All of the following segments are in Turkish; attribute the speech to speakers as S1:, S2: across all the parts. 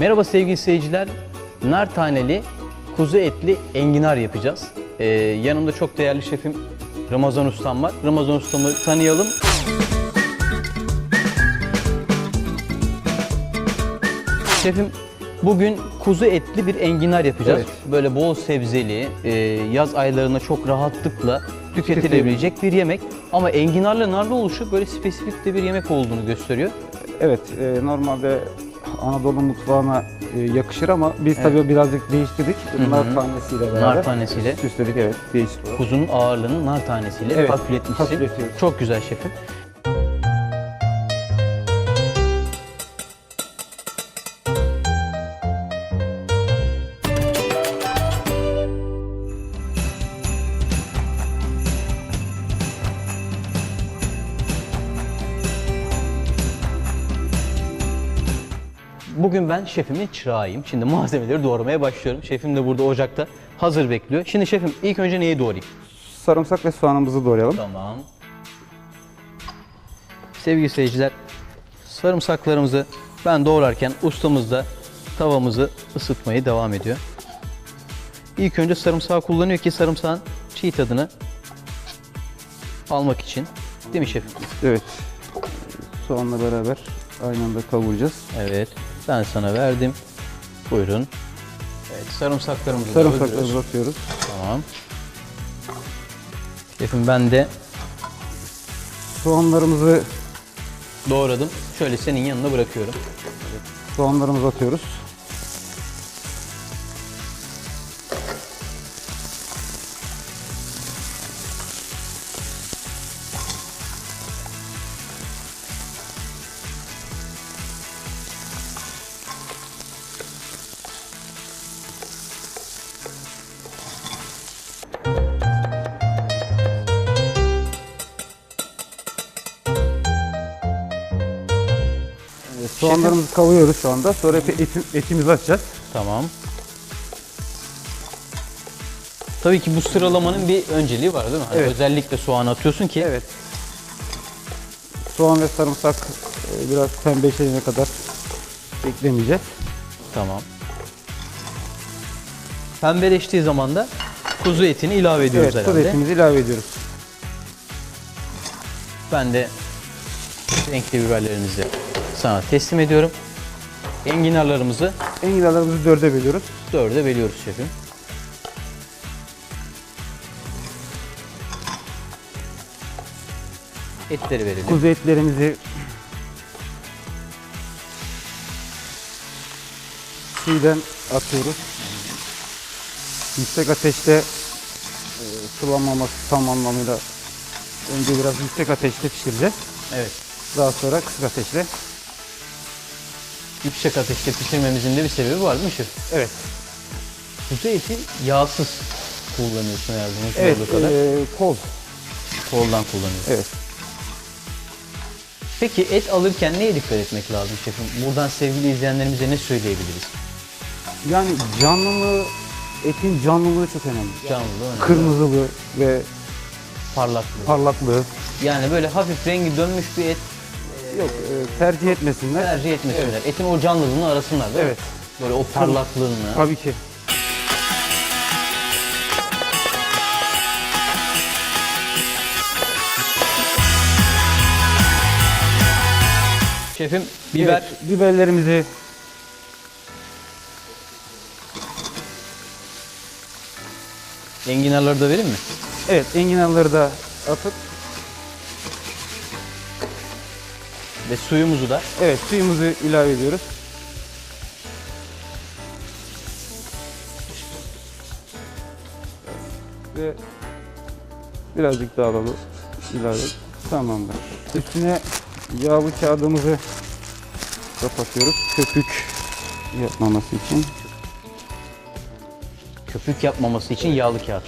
S1: Merhaba sevgili seyirciler. Nar taneli kuzu etli enginar yapacağız. Ee, yanımda çok değerli şefim Ramazan Ustam var. Ramazan Ustam'ı tanıyalım. Şefim bugün kuzu etli bir enginar yapacağız. Böyle bol sebzeli, e, yaz aylarında çok rahatlıkla tüketilebilecek bir yemek. Ama enginarla narlı oluşu böyle spesifik de bir yemek olduğunu gösteriyor.
S2: Evet, e, normalde Anadolu mutfağına e, yakışır ama biz tabii birazcık değiştirdik. Nar tanesiyle beraber.
S1: Nar tanesiyle.
S2: Süsledik evet, değişik.
S1: Kuzunun ağırlığını nar tanesiyle
S2: Evet,
S1: hafifletmişsin. Çok güzel şefim. Bugün ben şefimin çırağıyım. Şimdi malzemeleri doğramaya başlıyorum. Şefim de burada ocakta hazır bekliyor. Şimdi şefim ilk önce neyi doğrayayım?
S2: Sarımsak ve soğanımızı doğrayalım.
S1: Tamam. Sevgili seyirciler, sarımsaklarımızı ben doğrarken ustamız da tavamızı ısıtmaya devam ediyor. İlk önce sarımsağı kullanıyor ki sarımsağın çiğ tadını almak için. Değil mi şefim?
S2: Evet. Soğanla beraber aynı anda kavuracağız.
S1: Evet. Ben sana verdim. Buyurun. Evet, sarımsaklarımızı da.
S2: Sarımsaklarımızı atıyoruz.
S1: Tamam. Şefim ben de
S2: Soğanlarımızı
S1: doğradım. Şöyle senin yanına bırakıyorum.
S2: soğanlarımızı atıyoruz. Soğanlarımızı kavuruyoruz şu anda. Sonra etim, etimizi atacağız.
S1: Tamam. Tabii ki bu sıralamanın bir önceliği var değil mi? Hani
S2: Evet.
S1: Özellikle soğan atıyorsun ki
S2: Evet. Soğan ve sarımsak e, biraz pembeleşene kadar beklemeyeceğiz.
S1: Tamam. Pembeleştiği zaman da kuzu etini ilave ediyoruz
S2: Evet,
S1: herhalde.
S2: etimizi ilave ediyoruz.
S1: Ben de renkli biberlerimizi sana teslim ediyorum. Enginarlarımızı
S2: Enginarlarımızı dörde bölüyoruz.
S1: dörde bölüyoruz şefim. Etleri verelim.
S2: Kuzu etlerimizi çiğden atıyoruz. Yüksek ateşte e, sulanmaması tam anlamıyla önce biraz yüksek ateşte pişireceğiz.
S1: Evet.
S2: Daha sonra kısık ateşle.
S1: Yüksek ateşte pişirmemizin de bir sebebi var mi şef?
S2: Evet.
S1: Kuzu eti yağsız kullanıyorsun herhalde. mümkün
S2: Evet,
S1: olduğu kadar.
S2: e, kol.
S1: Koldan kullanıyorsun.
S2: Evet.
S1: Peki et alırken neye dikkat etmek lazım şefim? Buradan sevgili izleyenlerimize ne söyleyebiliriz?
S2: Yani canlılığı, etin canlılığı çok önemli.
S1: Canlılığı önemli.
S2: Kırmızılığı ve
S1: Parlaklığı.
S2: parlaklığı.
S1: Yani böyle hafif rengi dönmüş bir et
S2: Yok, e, tercih etmesinler.
S1: tercih etmesinler. Etin o canlılığını arasınlar değil mi?
S2: Evet.
S1: Böyle o parlaklığını.
S2: Tabii ki.
S1: Şefim biber.
S2: Evet, biberlerimizi
S1: Enginarları da vereyim mi?
S2: evet enginarları da atıp
S1: Ve suyumuzu da.
S2: evet suyumuzu ilave ediyoruz. Ve birazcık daha alalım. ilave tamamdır. Üstüne yağlı kağıdımızı kapatıyoruz. Köpük yapmaması için.
S1: Köpük yapmaması için yağlı kağıt.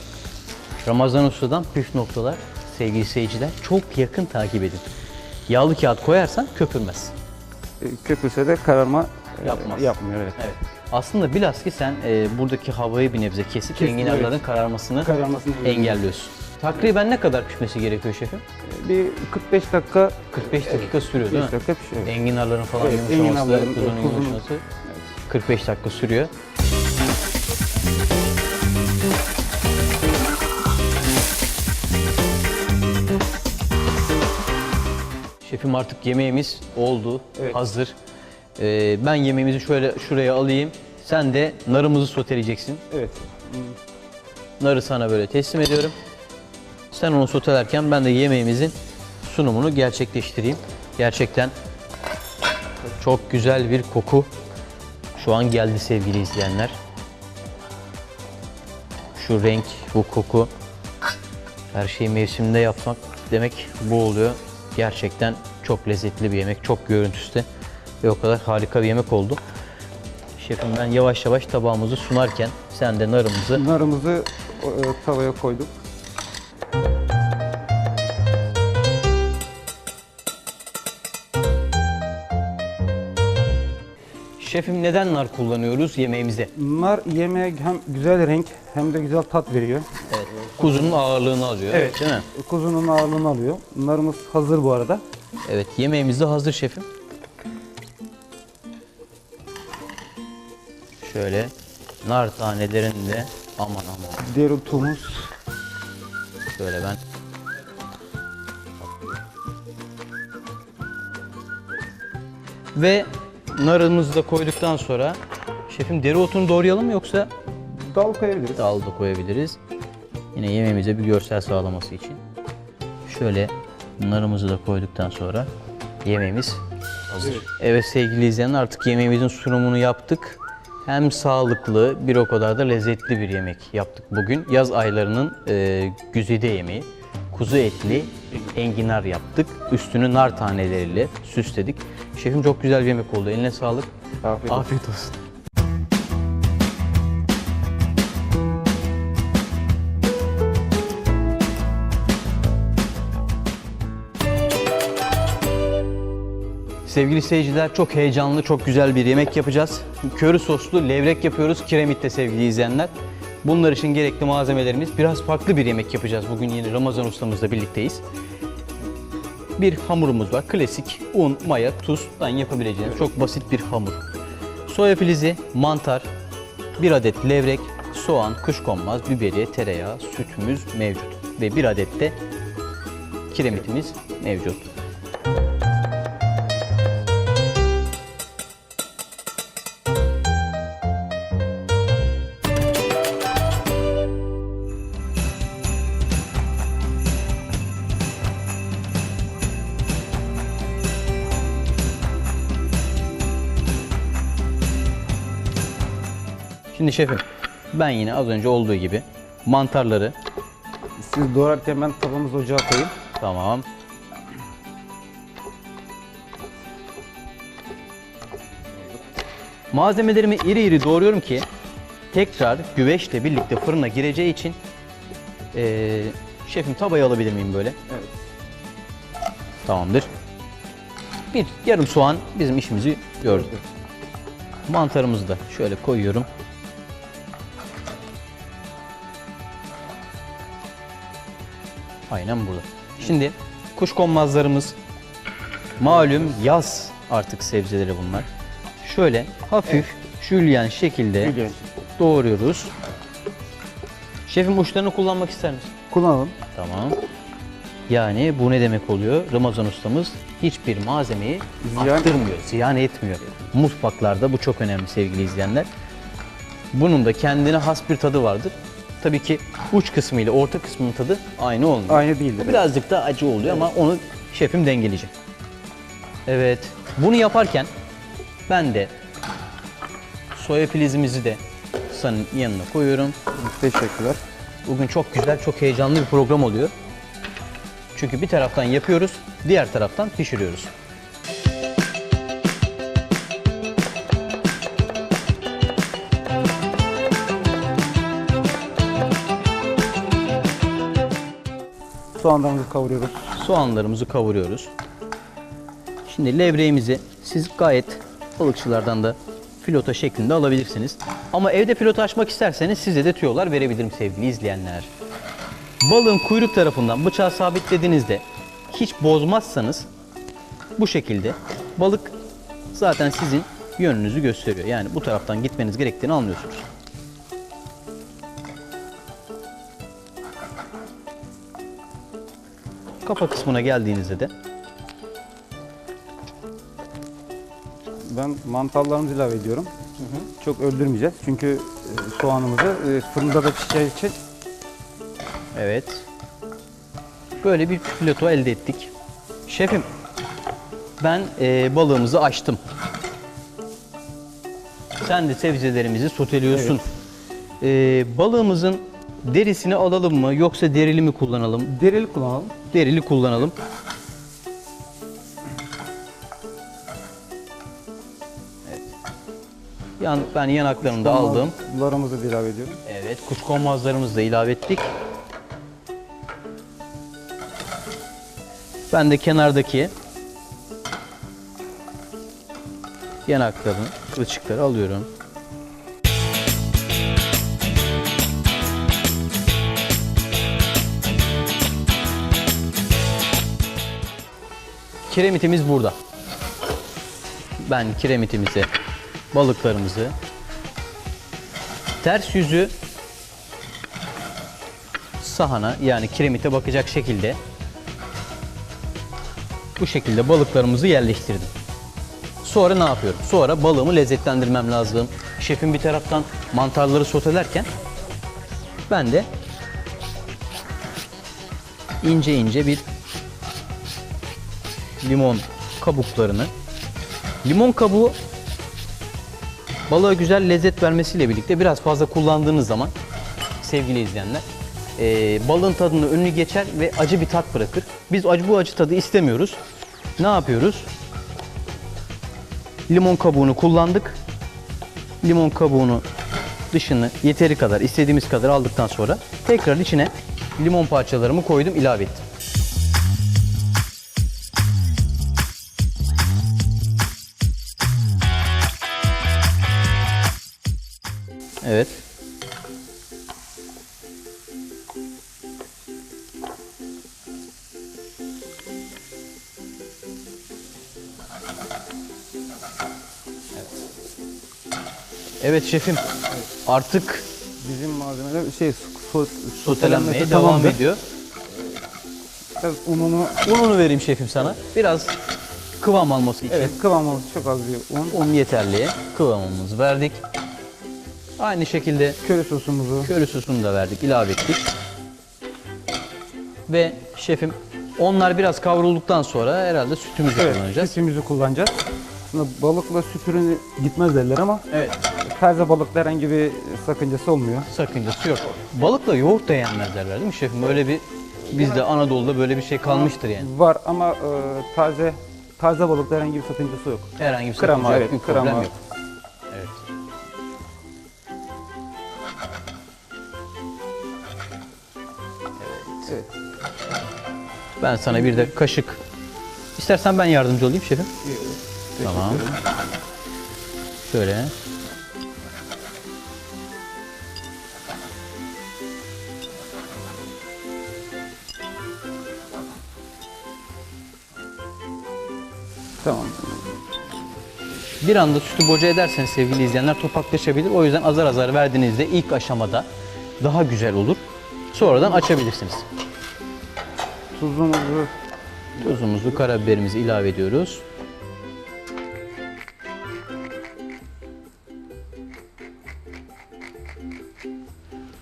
S1: Ramazan Usta'dan püf noktalar sevgili seyirciler çok yakın takip edin. Yağlı kağıt koyarsan köpürmez.
S2: E, Köpürse de kararma e,
S1: Yapmaz.
S2: yapmıyor evet.
S1: Evet. Aslında bilhas ki sen e, buradaki havayı bir nebze kesip
S2: Kesin,
S1: enginarların
S2: evet.
S1: kararmasını
S2: Kararmasını
S1: engelliyorsun. Takriben ne kadar pişmesi gerekiyor şefim?
S2: Bir 45 dakika
S1: 45 dakika sürüyor değil
S2: 45
S1: mi?
S2: dakika pişiyor.
S1: Enginarların falan
S2: Evet,
S1: yumuşaması,
S2: enginarların,
S1: kuzunun
S2: kuzunun-
S1: yumuşaması 45 dakika sürüyor. Şefim artık yemeğimiz oldu,
S2: Evet.
S1: hazır. Ee, ben yemeğimizi şöyle şuraya alayım. Sen de narımızı soteleyeceksin.
S2: Evet.
S1: Narı sana böyle teslim ediyorum. Sen onu sotelerken ben de yemeğimizin sunumunu gerçekleştireyim. Gerçekten çok güzel bir koku şu an geldi sevgili izleyenler. Şu renk, bu koku. Her şeyi mevsiminde yapmak demek bu oluyor. Gerçekten çok lezzetli bir yemek, çok görüntüsü de ve o kadar harika bir yemek oldu. Şefim ben yavaş yavaş tabağımızı sunarken sen de narımızı
S2: Narımızı e, tavaya koyduk.
S1: Şefim neden nar kullanıyoruz yemeğimize?
S2: Nar yemeğe hem güzel renk hem de güzel tat veriyor.
S1: Evet. Kuzunun ağırlığını alıyor.
S2: Evet.
S1: Değil mi?
S2: Kuzunun ağırlığını alıyor. Narımız hazır bu arada.
S1: Evet. Yemeğimiz de hazır şefim. Şöyle nar tanelerini de aman aman
S2: Dereotumuz
S1: şöyle ben ve narımızı da koyduktan sonra şefim dereotunu doğrayalım mı yoksa
S2: dal koyabiliriz.
S1: dal da koyabiliriz. Yine yemeğimize bir görsel sağlaması için. Şöyle narımızı da koyduktan sonra yemeğimiz hazır. Evet, sevgili izleyenler artık yemeğimizin sunumunu yaptık. Hem sağlıklı bir o kadar da lezzetli bir yemek yaptık bugün. Yaz aylarının e, güzide yemeği. Kuzu etli enginar yaptık. Üstünü nar taneleriyle süsledik. Şefim çok güzel bir yemek oldu. Eline sağlık.
S2: Afiyet olsun.
S1: Afiyet olsun. Sevgili seyirciler çok heyecanlı, çok güzel bir yemek yapacağız. Köri soslu levrek yapıyoruz kiremitte sevgili izleyenler. Bunlar için gerekli malzemelerimiz biraz farklı bir yemek yapacağız. Bugün yine Ramazan ustamızla birlikteyiz. Bir hamurumuz var. Klasik un, maya, tuzdan yapabileceğiniz çok basit bir hamur. Soya filizi, mantar, bir adet levrek, soğan, kuşkonmaz, biberiye, tereyağı, sütümüz mevcut. Ve bir adet de kiremitimiz mevcut. Şimdi şefim ben yine az önce olduğu gibi mantarları
S2: Siz doğrarken ben tavamızı ocağa koyayım.
S1: tamam Malzemelerimi iri iri doğruyorum ki tekrar güveçle birlikte fırına gireceği için eee, şefim tavayı alabilir miyim böyle?
S2: Evet.
S1: Tamamdır. Bir yarım soğan bizim işimizi gördü. Mantarımızı da şöyle koyuyorum. Aynen burada. Şimdi kuşkonmazlarımız malum yaz artık sebzeleri bunlar. Şöyle hafif jülyen şekilde
S2: Jülyen.
S1: doğruyoruz. Şefim uçlarını kullanmak ister misin?
S2: Kullanalım.
S1: Tamam. Yani bu ne demek oluyor? Ramazan ustamız hiçbir malzemeyi
S2: Ziyan-
S1: arttırmıyor, ziyan etmiyor. Mutfaklarda bu çok önemli sevgili izleyenler. Bunun da kendine has bir tadı vardır. Tabii ki uç kısmı ile orta kısmının tadı aynı olmuyor.
S2: Aynı değildir.
S1: Bu birazcık da acı oluyor ama onu şefim dengeleyecek. Evet. Bunu yaparken ben de soya filizimizi de sanın yanına koyuyorum.
S2: Teşekkürler.
S1: Bugün çok güzel, çok heyecanlı bir program oluyor. Çünkü bir taraftan yapıyoruz, diğer taraftan pişiriyoruz.
S2: Soğanlarımızı kavuruyoruz.
S1: Soğanlarımızı kavuruyoruz. Şimdi levreğimizi siz gayet balıkçılardan da filota şeklinde alabilirsiniz. Ama evde filota açmak isterseniz size de tüyolar verebilirim sevgili izleyenler. Balığın kuyruk tarafından bıçağı sabitlediğinizde hiç bozmazsanız bu şekilde balık zaten sizin yönünüzü gösteriyor. Yani bu taraftan gitmeniz gerektiğini anlıyorsunuz. Kafa kısmına geldiğinizde de
S2: Ben mantarlarımızı ilave ediyorum. Çok öldürmeyeceğiz çünkü e, soğanımızı e, fırında da pişeceği için
S1: Evet. Böyle bir fileto elde ettik. Şefim, ben e, balığımızı açtım. Sen de sebzelerimizi soteliyorsun. E, balığımızın derisini alalım mı yoksa derili mi kullanalım?
S2: derili kullanalım.
S1: Derili kullanalım. Evet. Yan, ben yanaklarını da aldım.
S2: Larımızı da ilave ediyorum.
S1: Evet, kuşkonmazlarımızı da ilave ettik. Ben de kenardaki yanaklarını, kılçıkları alıyorum. Kiremitimiz burada. Ben kiremitimizi, balıklarımızı ters yüzü sahana yani kiremite bakacak şekilde bu şekilde balıklarımızı yerleştirdim. Sonra ne yapıyorum? Sonra balığımı lezzetlendirmem lazım. Şefim bir taraftan mantarları sotelerken ben de ince ince bir limon kabuklarını limon kabuğu balığa güzel lezzet vermesiyle birlikte biraz fazla kullandığınız zaman sevgili izleyenler e, balığın tadını önünü geçer ve acı bir tat bırakır. Biz acı bu acı tadı istemiyoruz. Ne yapıyoruz? Limon kabuğunu kullandık. Limon kabuğunu dışını yeteri kadar istediğimiz kadar aldıktan sonra tekrar içine limon parçalarımı koydum ilave ettim. Evet. Evet şefim. Artık
S2: Bizim malzemeler şey so,
S1: sotelenmeye devam ediyor.
S2: Biraz ununu
S1: Ununu vereyim şefim sana. Biraz kıvam alması için.
S2: evet kıvamımız çok az bir un.
S1: Un yeterli. Kıvamımızı verdik. Aynı şekilde
S2: Köri sosumuzu
S1: köri sosunu da verdik, ilave ettik. Ve şefim onlar biraz kavrulduktan sonra herhalde sütümüzü
S2: evet,
S1: kullanacağız.
S2: sütümüzü kullanacağız. Aslında balıkla süt ürünü gitmez derler ama
S1: Evet.
S2: taze balıkta herhangi bir sakıncası olmuyor.
S1: Sakıncası yok. Balıkla yoğurt da yenmez derler değil mi şefim? Böyle bir bizde Anadolu'da böyle bir şey kalmıştır yani.
S2: Var ama e, taze taze balıkta herhangi bir sakıncası yok.
S1: Herhangi bir
S2: Krema,
S1: sakınca yok,
S2: evet, krema.
S1: yok.
S2: Evet.
S1: Ben sana bir de kaşık İstersen ben yardımcı olayım şefim. Tamam. Şöyle.
S2: Tamam.
S1: Bir anda sütü boca ederseniz sevgili izleyenler topaklaşabilir. O yüzden azar azar verdiğinizde ilk aşamada daha güzel olur. Sonradan açabilirsiniz.
S2: Tuzumuzu
S1: Tuzumuzu, karabiberimizi ilave ediyoruz.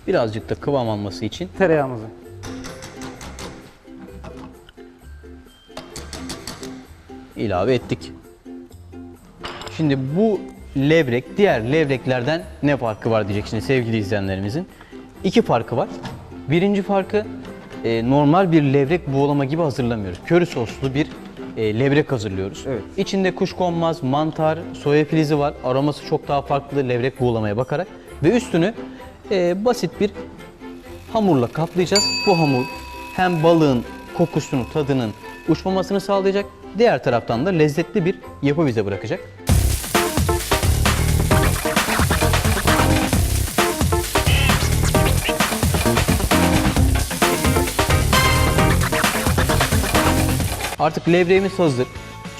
S1: Birazcık da kıvam alması için
S2: tereyağımızı.
S1: ilave ettik. Şimdi bu levrek diğer levreklerden ne farkı var diyeceksiniz sevgili izleyenlerimizin. İki farkı var. Birinci farkı e, normal bir levrek buğulama gibi hazırlamıyoruz. Köri soslu bir e, levrek hazırlıyoruz.
S2: Evet.
S1: İçinde kuşkonmaz, mantar, soya filizi var. Aroması çok daha farklı levrek buğulamaya bakarak. Ve üstünü e, basit bir hamurla kaplayacağız. Bu hamur hem balığın kokusunu, tadının uçmamasını sağlayacak. Diğer taraftan da lezzetli bir yapı bize bırakacak. Artık levreğimiz hazır.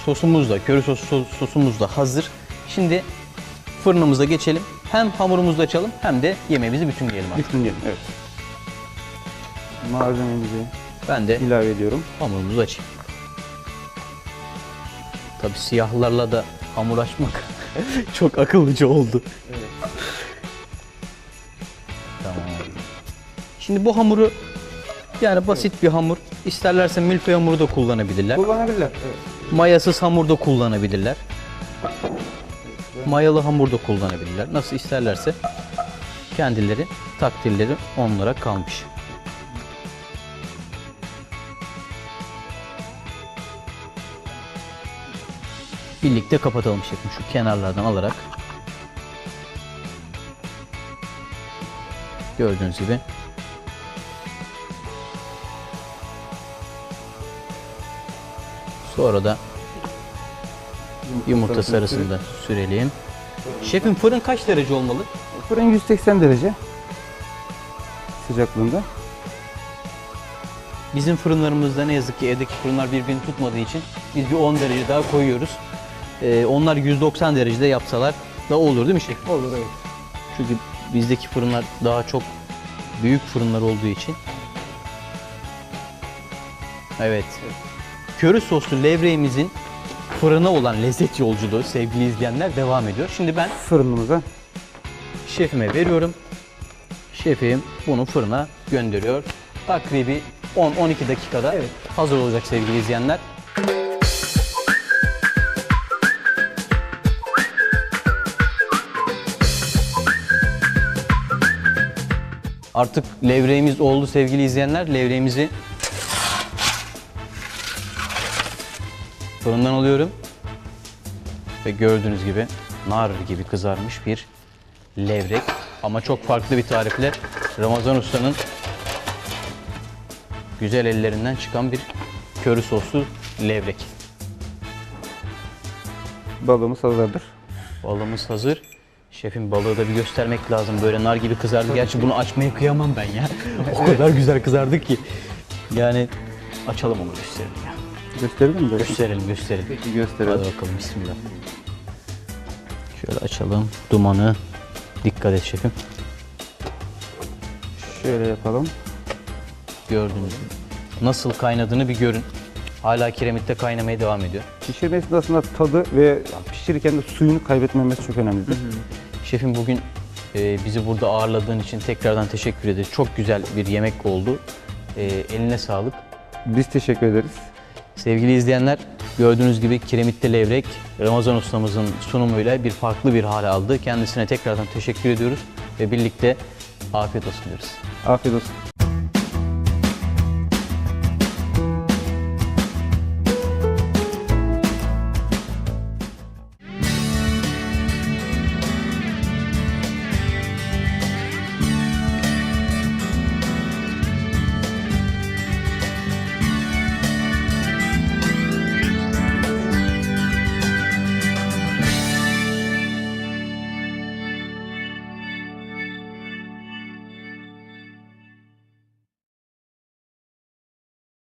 S1: Sosumuz da, köri sosu sosumuz da hazır. Şimdi fırınımıza geçelim. Hem hamurumuzu açalım hem de yemeğimizi bütünleyelim artık.
S2: Bütün evet. Malzememizi
S1: Ben de
S2: ilave ediyorum.
S1: hamurumuzu açayım. Tabi siyahlarla da hamur açmak çok akıllıca oldu. Tamam. Şimdi bu hamuru yani basit bir hamur. İsterlerse milföy hamuru da kullanabilirler.
S2: Kullanabilirler. Evet.
S1: Mayasız hamur da kullanabilirler. Mayalı hamur da kullanabilirler. Nasıl isterlerse kendileri takdirleri onlara kalmış. Birlikte kapatalım şefim şu kenarlardan alarak. Gördüğünüz gibi. Sonra da Yumurta sarısını da sürelim. Şefim fırın kaç derece olmalı?
S2: Fırın 180 derece sıcaklığında.
S1: Bizim fırınlarımızda ne yazık ki evdeki fırınlar birbirini tutmadığı için biz bir 10 derece daha koyuyoruz. Ee, onlar 190 derecede yapsalar da olur değil mi şefim?
S2: Olur evet.
S1: Çünkü bizdeki fırınlar daha çok büyük fırınlar olduğu için. Evet. Köri soslu levreğimizin fırına olan lezzet yolculuğu sevgili izleyenler devam ediyor. Şimdi ben
S2: Fırınımıza
S1: şefime veriyorum. Şefim bunu fırına gönderiyor. Takribi 10-12 dakikada hazır olacak sevgili izleyenler. Artık levreğimiz oldu sevgili izleyenler. Levreğimizi fırından alıyorum. Ve gördüğünüz gibi nar gibi kızarmış bir levrek. Ama çok farklı bir tarifle Ramazan Usta'nın güzel ellerinden çıkan bir köri soslu levrek.
S2: balığımız hazırdır.
S1: Balığımız hazır. Şefim balığı da bir göstermek lazım. Böyle nar gibi kızardı. Gerçi bunu açmaya kıyamam ben ya. o kadar güzel kızardı ki. Yani açalım onu gösterelim ya.
S2: Gösterelim mi? böyle?
S1: Gösterelim gösterelim.
S2: Peki gösterelim.
S1: Hadi bakalım bismillah. Şöyle açalım. Dumanı. Dikkat et şefim.
S2: Şöyle yapalım.
S1: Gördüğünüz gibi. Nasıl kaynadığını bir görün. Hala kiremitte kaynamaya devam ediyor.
S2: Pişirme esnasında tadı ve pişirirken de suyunu kaybetmemesi çok önemlidir.
S1: Şefim bugün e, bizi burada ağırladığın için tekrardan teşekkür ederiz. Çok güzel bir yemek oldu. E, eline sağlık.
S2: Biz teşekkür ederiz.
S1: Sevgili izleyenler gördüğünüz gibi kiremitte levrek Ramazan ustamızın sunumuyla bir farklı bir hale aldı. Kendisine tekrardan teşekkür ediyoruz ve birlikte afiyet olsun diyoruz.
S2: Afiyet olsun.